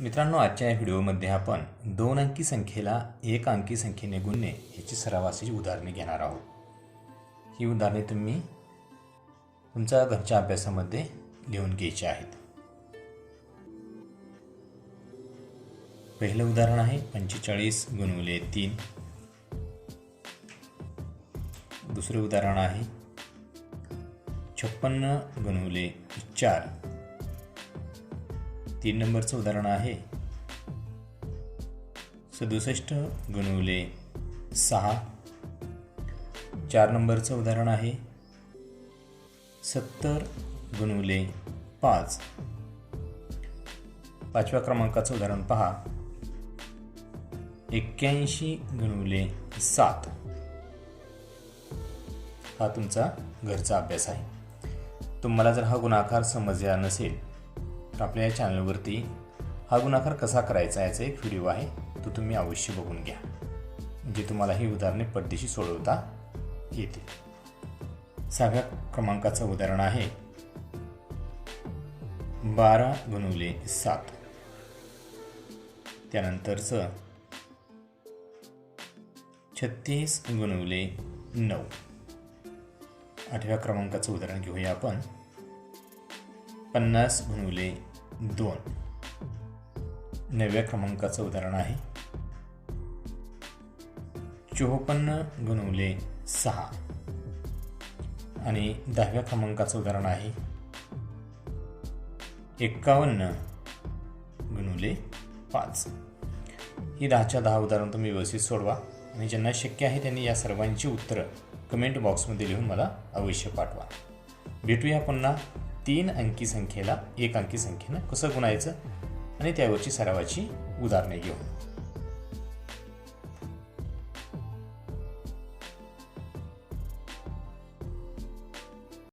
मित्रांनो आजच्या या व्हिडिओमध्ये आपण दोन अंकी संख्येला एक अंकी संख्येने गुणणे याची सरावाची उदाहरणे घेणार आहोत. ही उदाहरणे तुम्ही तुमच्या घरच्या अभ्यासामध्ये लिहून घ्यायची आहेत. पहिलं उदाहरण आहे पंचेचाळीस गुणवले तीन. दुसरे उदाहरण आहे छप्पन्न गुणवले चार. तीन नंबरचं उदाहरण आहे. सदुसष्ट गुणवले सहा. चार नंबरचं उदाहरण आहे. सत्तर गुणवले पाच. पाचव्या क्रमांकाचं उदाहरण पहा. एक्क्याऐंशी गुणवले सात. हा तुमचा घरचा अभ्यास आहे. तुम्हाला जर हा गुणाकार समजला नसेल तर आपल्या या चॅनलवरती हा गुणाकार कसा करायचा याचा एक व्हिडिओ आहे तो तुम्ही अवश्य बघून घ्या म्हणजे तुम्हाला ही उदाहरणे पद्धतीशी सोडवता येतील. सहाव्या क्रमांकाचं उदाहरण आहे बारा गुणवले सात. त्यानंतरचं छत्तीस गुणवले नऊ. आठव्या क्रमांकाचं उदाहरण घेऊया आपण पन्नास गुणवले दोन. नवव्या क्रमांकाचं उदाहरण आहे. चोपन्न गुणवले सहा. आणि दहाव्या क्रमांकाचं उदाहरण आहे. एक्कावन्न गुणवले पाच. ही दहाच्या दहा उदाहरण तुम्ही व्यवस्थित सोडवा. आणि ज्यांना शक्य आहे त्यांनी या सर्वांची उत्तरं कमेंट बॉक्समध्ये लिहून मला अवश्य पाठवा. भेटूया पुन्हा तीन अंकी संख्येला एक अंकी संख्येनं कसं गुणायचं? आणि त्यावरची सरावाची उदाहरणे घेऊ